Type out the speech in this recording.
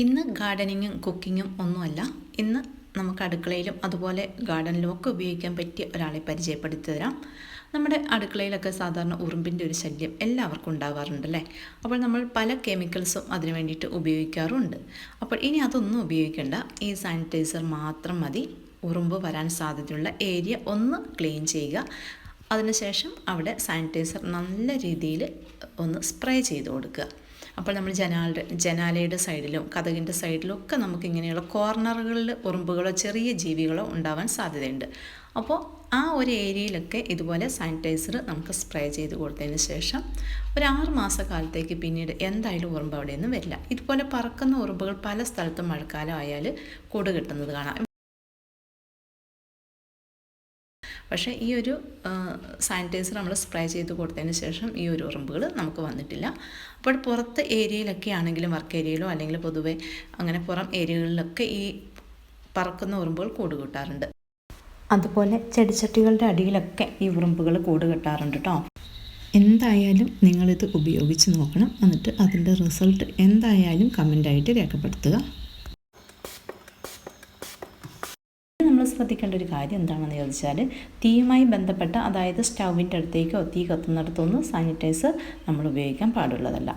ഇന്ന് ഗാർഡനിങ്ങും കുക്കിങ്ങും ഒന്നുമല്ല. ഇന്ന് നമുക്ക് അടുക്കളയിലും അതുപോലെ ഗാർഡനിലും ഒക്കെ ഉപയോഗിക്കാൻ പറ്റിയ ഒരാളെ പരിചയപ്പെടുത്തി തരാം. നമ്മുടെ അടുക്കളയിലൊക്കെ സാധാരണ ഉറുമ്പിന്റെ ഒരു ശല്യം എല്ലാവർക്കും ഉണ്ടാകാറുണ്ടല്ലേ അപ്പോൾ നമ്മൾ പല കെമിക്കൽസും അതിന് വേണ്ടിയിട്ട് ഉപയോഗിക്കാറുണ്ട്. അപ്പോൾ ഇനി അതൊന്നും ഉപയോഗിക്കേണ്ട. ഈ സാനിറ്റൈസർ മാത്രം മതി. ഉറുമ്പ് വരാൻ സാധ്യതയുള്ള ഏരിയ ഒന്ന് ക്ലീൻ ചെയ്യുക. അതിനുശേഷം അവിടെ സാനിറ്റൈസർ നല്ല രീതിയിൽ ഒന്ന് സ്പ്രേ ചെയ്ത് കൊടുക്കുക. അപ്പോൾ നമ്മൾ ജനാലയുടെ ജനാലയുടെ സൈഡിലും കഥകിന്റെ സൈഡിലും ഒക്കെ നമുക്ക് ഇങ്ങനെയുള്ള കോർണറുകളിൽ ഉറുമ്പുകളോ ചെറിയ ജീവികളോ ഉണ്ടാവാൻ സാധ്യതയുണ്ട്. അപ്പോൾ ആ ഒരു ഏരിയയിലൊക്കെ ഇതുപോലെ സാനിറ്റൈസർ നമുക്ക് സ്പ്രേ ചെയ്ത് കൊടുത്തതിന് ശേഷം ഒരു ആറ് മാസക്കാലത്തേക്ക് പിന്നീട് എന്തായാലും ഉറുമ്പ് അവിടെ നിന്ന് വരില്ല. ഇതുപോലെ പറക്കുന്ന ഉറുമ്പുകൾ പല സ്ഥലത്തും മഴക്കാലം ആയാൽ കൂട് കിട്ടുന്നത് കാണാം. പക്ഷേ ഈ ഒരു സാനിറ്റൈസർ നമ്മൾ സ്പ്രേ ചെയ്ത് കൊടുത്തതിന് ശേഷം ഈ ഒരു ഉറുമ്പുകൾ നമുക്ക് വന്നിട്ടില്ല. അപ്പോൾ പുറത്ത് ഏരിയയിലൊക്കെ ആണെങ്കിലും വർക്ക് ഏരിയയിലോ അല്ലെങ്കിൽ പൊതുവെ അങ്ങനെ പുറം ഏരിയകളിലൊക്കെ ഈ പറക്കുന്ന ഉറുമ്പുകൾ കൂട് കിട്ടാറുണ്ട്. അതുപോലെ ചെടിച്ചട്ടികളുടെ അടിയിലൊക്കെ ഈ ഉറുമ്പുകൾ കൂട് കിട്ടാറുണ്ട് കേട്ടോ എന്തായാലും നിങ്ങളിത് ഉപയോഗിച്ച് നോക്കണം. എന്നിട്ട് അതിന്റെ റിസൾട്ട് എന്തായാലും കമന്റായിട്ട് രേഖപ്പെടുത്തുക. ശ്രദ്ധിക്കേണ്ട ഒരു കാര്യം എന്താണെന്ന് ചോദിച്ചാൽ തീയുമായി ബന്ധപ്പെട്ട അതായത് സ്റ്റൗവിന്റെ അടുത്തേക്കോ തീ കത്തുന്നിടത്തൊന്നും സാനിറ്റൈസർ നമ്മൾ ഉപയോഗിക്കാൻ പാടുള്ളതല്ല.